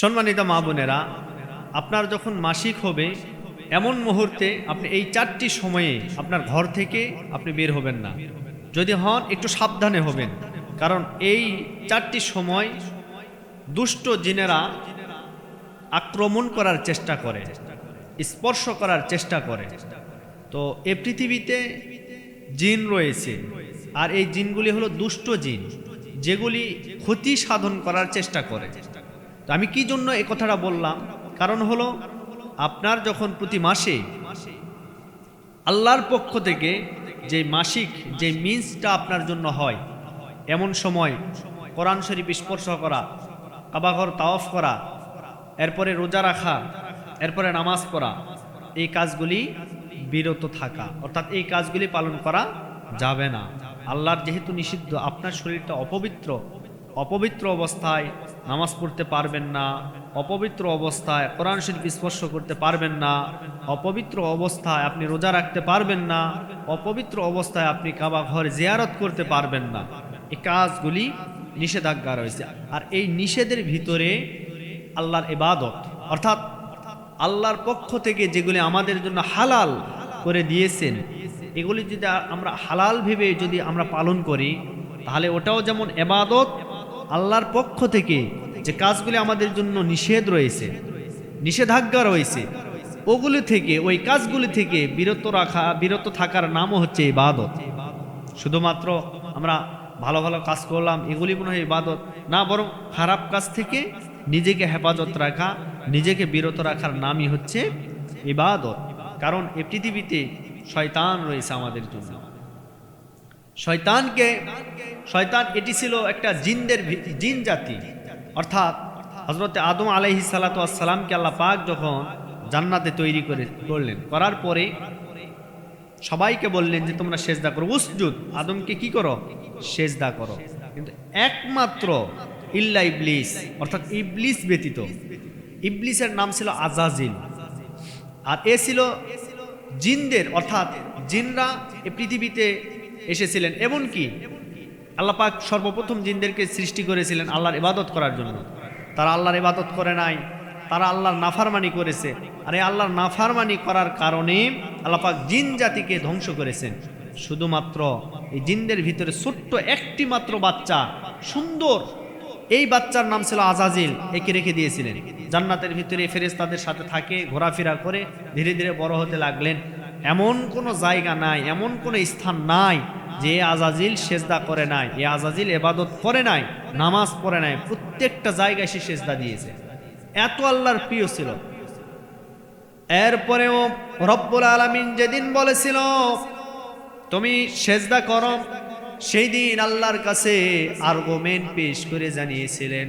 সম্মানিত মা বোনেরা, আপনার যখন মাসিক হবে, এমন মুহূর্তে আপনি এই চারটি সময়ে আপনার ঘর থেকে আপনি বের হবেন না। যদি হন, একটু সাবধানে হবেন। কারণ এই চারটি সময় দুষ্ট জিনেরা আক্রমণ করার চেষ্টা করে, স্পর্শ করার চেষ্টা করে। তো এ পৃথিবীতে জিন রয়েছে, আর এই জিনগুলি হলো দুষ্ট জিন, যেগুলি ক্ষতি সাধন করার চেষ্টা করে। তো আমি কি জন্য এই কথাটা বললাম? কারণ হলো, আপনার যখন প্রতি মাসে আল্লাহর পক্ষ থেকে যে মাসিক যে মিন্সটা আপনার জন্য হয়, এমন সময় কোরআন শরীফ স্পর্শ করা, কাবাঘর তাওয়াফ করা, এরপরে রোজা রাখা, এরপরে নামাজ পড়া, এই কাজগুলি বিরত থাকা। অর্থাৎ এই কাজগুলি পালন করা যাবে না। আল্লাহর যেহেতু নিষিদ্ধ, আপনার শরীরটা অপবিত্র অপবিত্র অবস্থায় নামাজ পড়তে পারবেন না, অপবিত্র অবস্থায় কোরআন শরীফ স্পর্শ করতে পারবেন না, অপবিত্র অবস্থায় আপনি রোজা রাখতে পারবেন না, অপবিত্র অবস্থায় আপনি কাবা ঘর জিয়ারত করতে পারবেন না। এই কাজগুলি নিষেধাজ্ঞা রয়েছে। আর এই নিষেধের ভিতরে আল্লাহর ইবাদত, অর্থাৎ আল্লাহর পক্ষ থেকে যেগুলি আমাদের জন্য হালাল করে দিয়েছেন, এগুলি যদি আমরা হালাল ভেবে যদি আমরা পালন করি, তাহলে ওটাও যেমন এবাদত আল্লাহর পক্ষ থেকে যে কাজগুলি আমাদের জন্য নিষেধ রয়েছে, নিষেধাজ্ঞা রয়েছে, ওগুলি থেকে, ওই কাজগুলি থেকে বিরত রাখা, বিরত থাকার নামও হচ্ছে ইবাদত। শুধুমাত্র আমরা ভালো ভালো কাজ করলাম, এগুলি মনে হয় ইবাদত, না বরং খারাপ কাজ থেকে নিজেকে হেফাজত রাখা, নিজেকে বিরত রাখার নামই হচ্ছে ইবাদত। কারণ এ পৃথিবীতে শয়তান রয়েছে আমাদের জন্য। শয়তানকে, শয়তান এটি ছিল একটা জিনদের জিন জাতি। অর্থাৎ হজরতে আদম আলাইহি সালাতামকে আল্লাহ পাক যখন জান্নাতে তৈরি করে, করলেন, করার পরে সবাইকে বললেন যে, তোমরা সেজদা করো। উসজুদ, আদমকে কি করো? সেজদা করো। কিন্তু একমাত্র ইল্লা ইবলিস, অর্থাৎ ইবলিস ব্যতীত, ইবলিসের নাম ছিল আজাজিল। আর এ ছিল জিনদের, অর্থাৎ জিনরা এ পৃথিবীতে এসেছিলেন। এমনকি আল্লাহ পাক সর্বপ্রথম জিনদেরকে সৃষ্টি করেছিলেন আল্লাহর ইবাদত করার জন্য। তারা আল্লাহর ইবাদত করে নাই, তারা আল্লাহর নাফারমানি করেছে। আর এই আল্লাহর নাফারমানি করার কারণে আল্লাহ পাক জিন জাতিকে ধ্বংস করেছেন। শুধুমাত্র এই জিনদের ভিতরে ছোট্ট একটি মাত্র বাচ্চা, সুন্দর। এই বাচ্চার নাম ছিল আজাজিল, একে রেখে দিয়েছিলেন। জান্নাতের ভিতরে ফেরেস তাদের সাথে থাকে, ঘোরাফেরা করে, ধীরে ধীরে বড় হতে লাগলেন। এমন কোনো জায়গা নাই, এমন কোনো স্থান নাই যে আজাজিল সেজদা করে নাই এ আজাজিল এবাদত করে নাই, নামাজ পড়ে নাই, প্রত্যেকটা জায়গায় সে সেজদা দিয়েছে। এত আল্লাহর প্রিয় ছিল। এরপরেও রব্বুল আলমিন যেদিন বলেছিল, তুমি সেজদা করো সেই দিন আল্লাহর কাছে আর্গুমেন্ট পেশ করে জানিয়েছিলেন।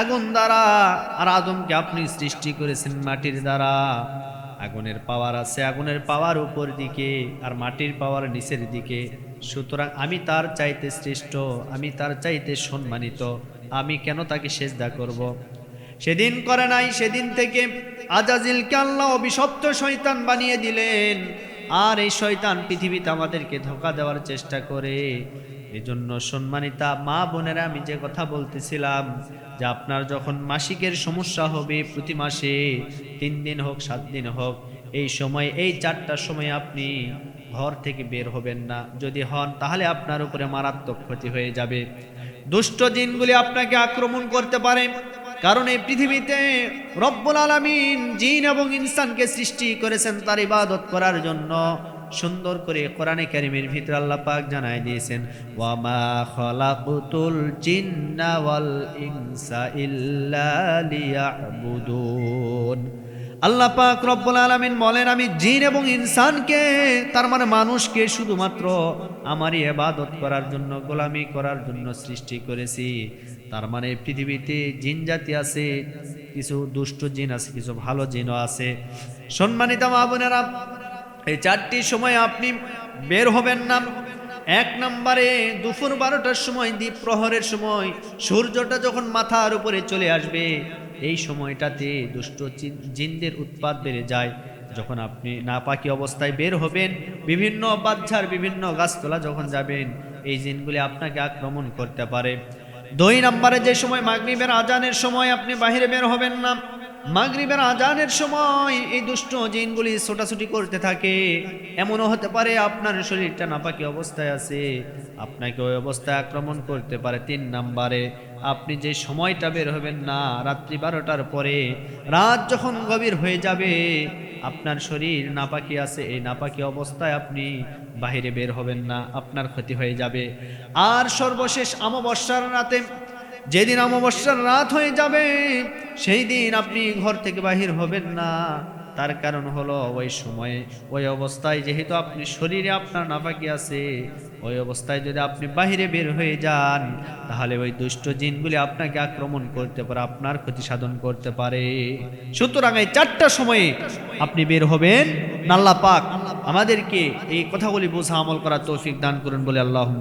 আগুন দ্বারা আর আদমকে আপনি সৃষ্টি করেছেন মাটির দ্বারা। আগুনের পাওয়ার আছে, আগুনের পাওয়ার উপর দিকে আর মাটির পাওয়ার নিচের দিকে। সুতরাং আমি তার চাইতে শ্রেষ্ঠ, আমি তার চাইতে সম্মানিত, আমি কেন তাকে সেজদা করব। সেদিন করে নাই, সেদিন থেকে আজাজিলকে আল্লাহ অভিশপ্ত শয়তান বানিয়ে দিলেন। আর এই শয়তান পৃথিবীতে আমাদেরকে ধোকা দেওয়ার চেষ্টা করে। এজন্য সম্মানিতা মা বোনেরা, আমি যে কথা বলতেছিলাম যে আপনার যখন মাসিকের সমস্যা হবে প্রতি মাসে তিন দিন হোক, সাত দিন হোক, এই সময়, এই চারটার সময় আপনি ঘর থেকে বের হবেন না। যদি হন, তাহলে আপনার উপরে মারাত্মক ক্ষতি হয়ে যাবে। দুষ্ট জিনগুলি আপনাকে আক্রমণ করতে পারে, কারণ এই পৃথিবীতে রব্বুল আলামিন জিন এবং ইনসানকে সৃষ্টি করেছেন তার ইবাদত করার জন্য। সুন্দর করে কোরআনে কারিমের ভিতরে আল্লাহ পাক জানাই দিয়েছেন, ওয়ামা খলাকুতুল জিন্না ওয়াল ইনসা ইল্লা আল্লাহ পাক রব্বুল আলামিন বলেন, আমি জিন এবং ইনসানকে, তার মানে মানুষকে শুধুমাত্র আমারই ইবাদত করার জন্য, গোলামি করার জন্য সৃষ্টি করেছি। তার মানে পৃথিবীতে জিন জাতি আছে, কিছু দুষ্ট জিন আছে, কিছু ভালো জিনও আছে। সম্মানিত মা বোনেরা এই চারটি সময় আপনি বের হবেন না। এক নম্বরে দুপুর বারোটার সময়, দ্বীপ প্রহরের সময়, সূর্যটা যখন মাথার উপরে চলে আসবে, এই সময়টাতে দুষ্ট জিন- জিনদের উৎপাদ বেড়ে যায়। যখন আপনি নাপাকি অবস্থায় বের হবেন, বিভিন্ন বাচ্চার বিভিন্ন গাছতলা যখন যাবেন, এই জিনগুলি আপনাকে আক্রমণ করতে পারে। দুই নম্বরে যে সময় মাগরিবের আজানের সময় আপনি বাইরে বের হবেন না মাগরিবের আজানের সময় এই দুষ্ট জিনগুলি ছোটাছুটি করতে থাকে। এমনও হতে পারে আপনার শরীরটা নাপাকি অবস্থায় আছে। আপনাকে ওই অবস্থায় আক্রমণ করতে পারে তিন নাম্বারে। আপনি যে সময়টা বের হবেন না, রাত্রি বারোটার পরে, রাত যখন গভীর হয়ে যাবে, আপনার শরীর নাপাকি আছে, এই নাপাকি অবস্থায় আপনি বাহিরে বের হবেন না, আপনার ক্ষতি হয়ে যাবে। আর সর্বশেষ অমাবস্যার রাতে যেদিন অমাবস্যার রাত হয়ে যাবে, সেই দিন আপনি ঘর থেকে বাহির হবেন না। তার কারণ হলো, ওই সময়ে, ওই অবস্থায় যেহেতু আপনি শরীরে আপনার নাপাকি আছে, ওই অবস্থায় যদি আপনি বাহিরে বের হয়ে যান, তাহলে ওই দুষ্ট জিনগুলি আপনাকে আক্রমণ করতে পারে, আপনার ক্ষতি সাধন করতে পারে। সুতরাং এই চারটা সময়ে আপনি বের হবেন। নাল্লা পাক আমাদেরকে এই কথাগুলি বোঝা, আমল করার তৌফিক দান করুন বলে আল্লাহ